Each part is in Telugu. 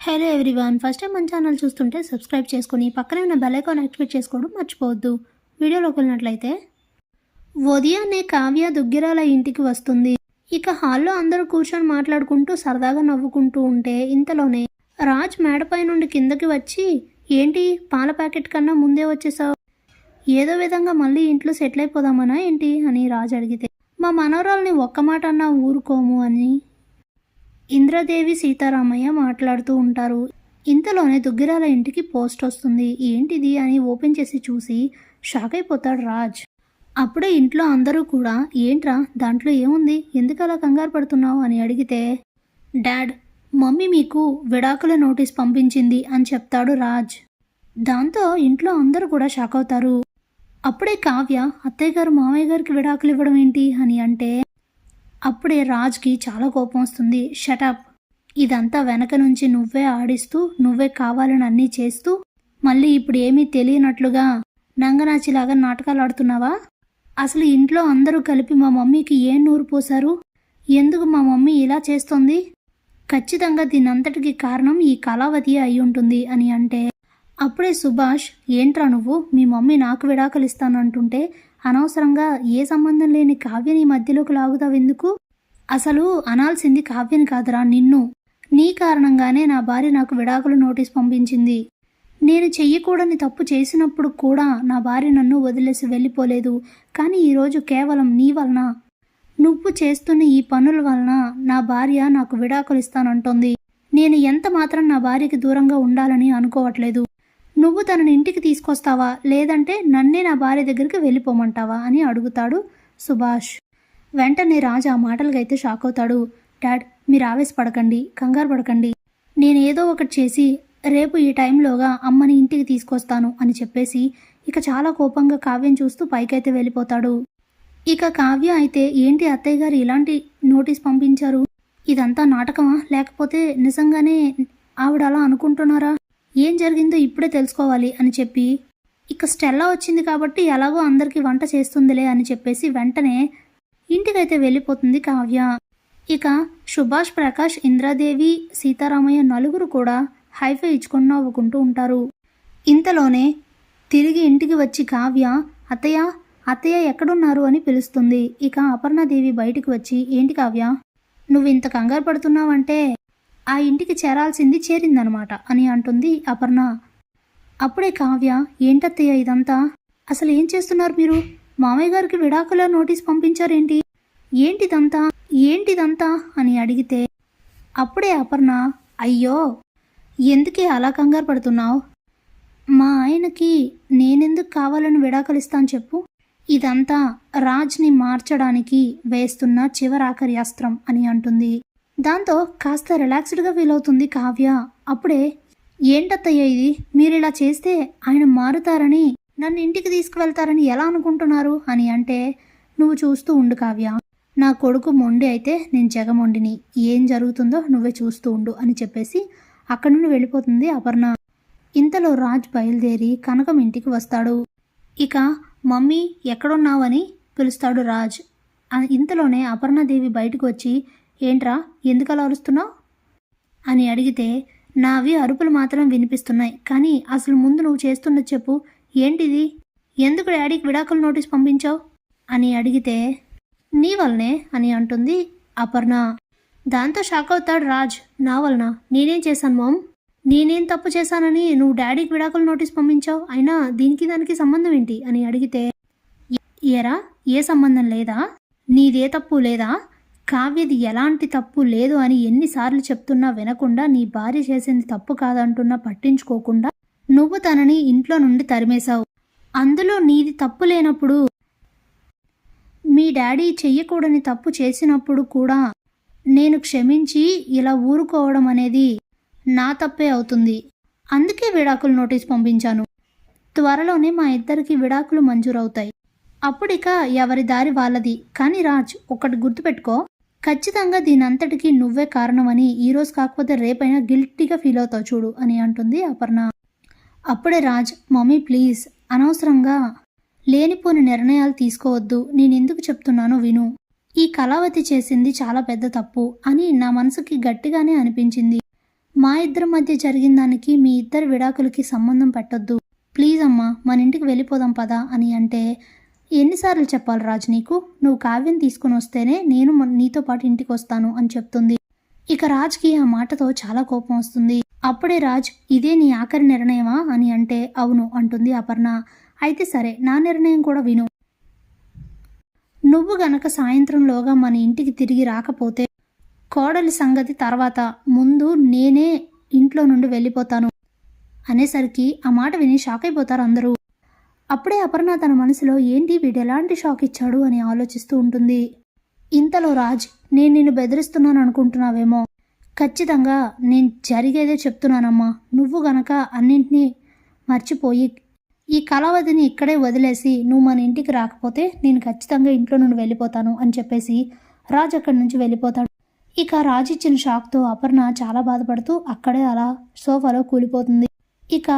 హలో ఎవ్రీవన్ ఫస్ట్ టైం మన ఛానల్ చూస్తుంటే సబ్స్క్రైబ్ చేసుకుని పక్కనే ఉన్న బెల్ ఐకాన్ యాక్టివేట్ చేసుకోవడం మర్చిపోవద్దు. వీడియోలోకి వెళ్ళినట్లయితే ఉదయాన్నే కావ్య దుగ్గిరాల ఇంటికి వస్తుంది. ఇక హాల్లో అందరూ కూర్చొని మాట్లాడుకుంటూ సరదాగా నవ్వుకుంటూ ఉంటే ఇంతలోనే రాజ్ మేడపై నుండి కిందకి వచ్చి ఏంటి పాల ప్యాకెట్ కన్నా ముందే వచ్చేసావు? ఏదో విధంగా మళ్ళీ ఇంట్లో సెటిల్ అయిపోదామనా ఏంటి? అని రాజ్ అడిగితే మా మనవరాల్ని ఒక్క మాట అన్నా ఊరుకోము అని ఇంద్రదేవి సీతారామయ్య మాట్లాడుతూ ఉంటారు. ఇంతలోనే దుగ్గిరాల ఇంటికి పోస్ట్ వస్తుంది. ఏంటిది అని ఓపెన్ చేసి చూసి షాక్ అయిపోతాడు రాజ్. అప్పుడే ఇంట్లో అందరూ కూడా ఏంట్రా దాంట్లో ఏముంది? ఎందుకు అలా కంగారు పడుతున్నావు? అని అడిగితే డాడ్ మమ్మీ మీకు విడాకుల నోటీస్ పంపించింది అని చెప్తాడు రాజ్. దాంతో ఇంట్లో అందరూ కూడా షాక్ అవుతారు. అప్పుడే కావ్య అత్తయ్య గారు మామయ్య గారికి విడాకులు ఇవ్వడం ఏంటి? అని అంటే అప్పుడే రాజ్కి చాలా కోపం వస్తుంది. షటప్ ఇదంతా వెనక నుంచి నువ్వే ఆడిస్తూ నువ్వే కావాలని అన్నీ చేస్తూ మళ్ళీ ఇప్పుడు ఏమీ తెలియనట్లుగా నంగనాచిలాగా నాటకాలు ఆడుతున్నావా? అసలు ఇంట్లో అందరూ కలిపి మా మమ్మీకి ఏం నూరు పోశారు? ఎందుకు మా మమ్మీ ఇలా చేస్తోంది? ఖచ్చితంగా దీనంతటికి కారణం ఈ కళావతి అయి ఉంటుంది అని అంటే అప్పుడే సుభాష్ ఏంట్రా నువ్వు? మీ మమ్మీ నాకు విడాకులు ఇస్తానంటుంటే అనవసరంగా ఏ సంబంధం లేని కావ్యని మధ్యలోకి లాగుతావెందుకు అసలు అనాల్సింది కావ్యని కాదురా నిన్ను. నీ కారణంగానే నా భార్య నాకు విడాకులు నోటీస్ పంపించింది. నేను చెయ్యకూడని తప్పు చేసినప్పుడు కూడా నా భార్య నన్ను వదిలేసి వెళ్ళిపోలేదు. కానీ ఈరోజు కేవలం నీ వలన. నువ్వు చేస్తున్న ఈ పనుల వలన నా భార్య నాకు విడాకులు ఇస్తానంటోంది. నేను ఎంత మాత్రం నా భార్యకి దూరంగా ఉండాలని అనుకోవట్లేదు. నువ్వు తనని ఇంటికి తీసుకొస్తావా? లేదంటే నన్నే నా భార్య దగ్గరికి వెళ్ళిపోమంటావా? అని అడుగుతాడు సుభాష్. వెంటనే రాజు ఆ మాటలకైతే షాక్ అవుతాడు. డాడ్ మీరు ఆవేశపడకండి కంగారు పడకండి. నేను ఏదో ఒకటి చేసి రేపు ఈ టైంలోగా అమ్మని ఇంటికి తీసుకొస్తాను అని చెప్పేసి ఇక చాలా కోపంగా కావ్యం చూస్తూ పైకైతే వెళ్ళిపోతాడు. ఇక కావ్య అయితే ఏంటి అత్తయ్య గారు ఇలాంటి నోటీస్ పంపించారు? ఇదంతా నాటకమా? లేకపోతే నిజంగానే ఆవిడ అలా అనుకుంటున్నారా? ఏం జరిగిందో ఇప్పుడే తెలుసుకోవాలి అని చెప్పి ఇక స్టెల్లా వచ్చింది కాబట్టి ఎలాగో అందరికీ వంట చేస్తుందిలే అని చెప్పేసి వెంటనే ఇంటికైతే వెళ్ళిపోతుంది కావ్య. ఇక సుభాష్ ప్రకాష్ ఇంద్రాదేవి సీతారామయ్య నలుగురు కూడా హైఫై ఇచ్చుకొని నవ్వుకుంటూ ఉంటారు. ఇంతలోనే తిరిగి ఇంటికి వచ్చి కావ్య అత్తయ్య అత్తయ్య ఎక్కడున్నారు అని పిలుస్తుంది. ఇక అపర్ణాదేవి బయటికి వచ్చి ఏంటి కావ్య? నువ్వు ఇంత కంగారు పడుతున్నావంటే ఆ ఇంటికి చేరాల్సింది చేరిందనమాట అని అంటుంది అపర్ణ. అప్పుడే కావ్య ఏంటత్తయ్య ఇదంతా? అసలు ఏం చేస్తున్నారు మీరు? మామయ్య గారికి విడాకుల నోటీస్ పంపించారేంటి? ఏంటిదంతా? ఏంటిదంతా? అని అడిగితే అప్పుడే అపర్ణ అయ్యో ఎందుకే అలా కంగారు పడుతున్నావు? మా ఆయనకి నేనెందుకు కావాలని విడాకులు ఇస్తాను చెప్పు. ఇదంతా రాజ్ని మార్చడానికి వేస్తున్న చివరాఖరి అస్త్రం అని అంటుంది. దాంతో కాస్త రిలాక్స్డ్గా ఫీల్ అవుతుంది కావ్య. అప్పుడే ఏంటత్తయ్య ఇది? మీరు ఇలా చేస్తే ఆయన మారుతారని నన్ను ఇంటికి తీసుకువెళ్తారని ఎలా అనుకుంటున్నారు? అని అంటే నువ్వు చూస్తూ ఉండు కావ్య. నా కొడుకు మొండి అయితే నేను జగమొండిని. ఏం జరుగుతుందో నువ్వే చూస్తూ ఉండు అని చెప్పేసి అక్కడి నుండి వెళ్ళిపోతుంది అపర్ణ. ఇంతలో రాజ్ బయలుదేరి కనకం ఇంటికి వస్తాడు. ఇక మమ్మీ ఎక్కడున్నావని పిలుస్తాడు రాజ్ ఇంతలోనే అపర్ణాదేవి బయటకు వచ్చి ఏంట్రా? ఎందుకు అలా అరుస్తున్నావు? అని అడిగితే నావి అరుపులు మాత్రం వినిపిస్తున్నాయి కానీ అసలు ముందు నువ్వు చేస్తున్న చెప్పు. ఏంటిది? ఎందుకు డాడీకి విడాకుల నోటీస్ పంపించావు? అని అడిగితే నీ వల్లనే అని అంటుంది అపర్ణ. దాంతో షాక్ అవుతాడు రాజ్. నా వలన? నేనేం చేశాను మామ్? నేనేం తప్పు చేశానని నువ్వు డాడీకి విడాకుల నోటీస్ పంపించావు? అయినా దీనికి దానికి సంబంధం ఏంటి? అని అడిగితే ఏరా ఏ సంబంధం లేదా? నీదే తప్పు లేదా? కావ్యది ఎలాంటి తప్పు లేదు అని ఎన్నిసార్లు చెప్తున్నా వినకుండా నీ భార్య చేసింది తప్పు కాదంటున్నా పట్టించుకోకుండా నువ్వు తనని ఇంట్లో నుండి తరిమేశావు. అందులో నీది తప్పు లేనప్పుడు మీ డాడీ చెయ్యకూడని తప్పు చేసినప్పుడు కూడా నేను క్షమించి ఇలా ఊరుకోవడం అనేది నా తప్పే అవుతుంది. అందుకే విడాకులు నోటీస్ పంపించాను. త్వరలోనే మా ఇద్దరికి విడాకులు మంజూరవుతాయి. అప్పుడిక ఎవరి దారి వాళ్ళది. కానీ రాజ్ ఒకటి గుర్తుపెట్టుకో. ఖచ్చితంగా దీనంతటికీ నువ్వే కారణమని ఈరోజు కాకపోతే రేపైనా గిల్టీగా ఫీల్ అవుతావు చూడు అని అంటుంది అపర్ణ. అప్పుడే రాజ్ మమ్మీ ప్లీజ్ అనవసరంగా లేనిపోని నిర్ణయాలు తీసుకోవద్దు. నేను ఎందుకు చెప్తున్నానో విను. ఈ కళావతి చేసింది చాలా పెద్ద తప్పు అని నా మనసుకి గట్టిగానే అనిపించింది. మా ఇద్దరి మధ్య జరిగిన దానికి మీ ఇద్దరి విడాకులకి సంబంధం పెట్టొద్దు. ప్లీజ్ అమ్మా మన ఇంటికి వెళ్ళిపోదాం పదా అని అంటే ఎన్నిసార్లు చెప్పాలి రాజ్ నీకు? నువ్వు కావ్యం తీసుకుని వస్తేనే నేను నీతో పాటు ఇంటికి వస్తాను అని చెప్తుంది. ఇక రాజ్కి ఆ మాటతో చాలా కోపం వస్తుంది. అప్పుడే రాజ్ ఇదే నీ ఆఖరి నిర్ణయమా? అని అంటే అవును అంటుంది అపర్ణ. అయితే సరే నా నిర్ణయం కూడా విను. నువ్వు గనక సాయంత్రంలోగా మన ఇంటికి తిరిగి రాకపోతే కోడలి సంగతి తర్వాత ముందు నేనే ఇంట్లో నుండి వెళ్ళిపోతాను అనేసరికి ఆ మాట విని షాక్ అయిపోతారు అందరూ. అప్పుడే అపర్ణ తన మనసులో ఏంటి వీడు ఎలాంటి షాక్ ఇచ్చాడు అని ఆలోచిస్తూ ఉంటుంది. ఇంతలో రాజ్ నేను నిన్ను బెదిరిస్తున్నాను అనుకుంటున్నావేమో. ఖచ్చితంగా నేను జరిగేదే చెప్తున్నానమ్మా. నువ్వు గనక అన్నింటినీ మర్చిపోయి ఈ కళావతిని ఇక్కడే వదిలేసి నువ్వు మన ఇంటికి రాకపోతే నేను ఖచ్చితంగా ఇంట్లో నుండి వెళ్ళిపోతాను అని చెప్పేసి రాజ్ అక్కడి నుంచి వెళ్ళిపోతాడు. ఇక రాజ్ ఇచ్చిన షాక్తో అపర్ణ చాలా బాధపడుతూ అక్కడే అలా సోఫాలో కూలిపోతుంది. ఇక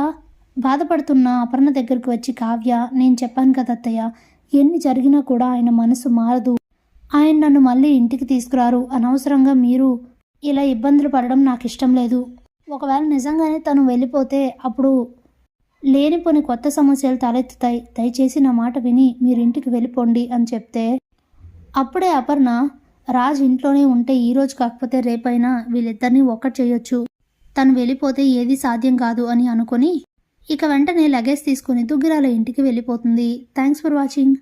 బాధపడుతున్న అపర్ణ దగ్గరికి వచ్చి కావ్య నేను చెప్పాను కదా అత్తయ్య ఎన్ని జరిగినా కూడా ఆయన మనసు మారదు. ఆయన నన్ను మళ్ళీ ఇంటికి తీసుకురారు. అనవసరంగా మీరు ఇలా ఇబ్బందులు పడడం నాకు ఇష్టం లేదు. ఒకవేళ నిజంగానే తను వెళ్ళిపోతే అప్పుడు లేనిపోని కొత్త సమస్యలు తలెత్తుతాయి. దయచేసి నా మాట విని మీరు ఇంటికి వెళ్ళిపోండి అని చెప్తే అప్పుడే అపర్ణ రాజ్ ఇంట్లోనే ఉంటే ఈ రోజు కాకపోతే రేపైనా వీళ్ళిద్దరినీ ఒక్కటి చేయొచ్చు. తను వెళ్ళిపోతే ఏది సాధ్యం కాదు అని అనుకొని ఇక వెంటనే లగేజ్ తీసుకుని దుగ్గిరాల ఇంటికి వెళ్ళిపోతుంది. Thanks for watching.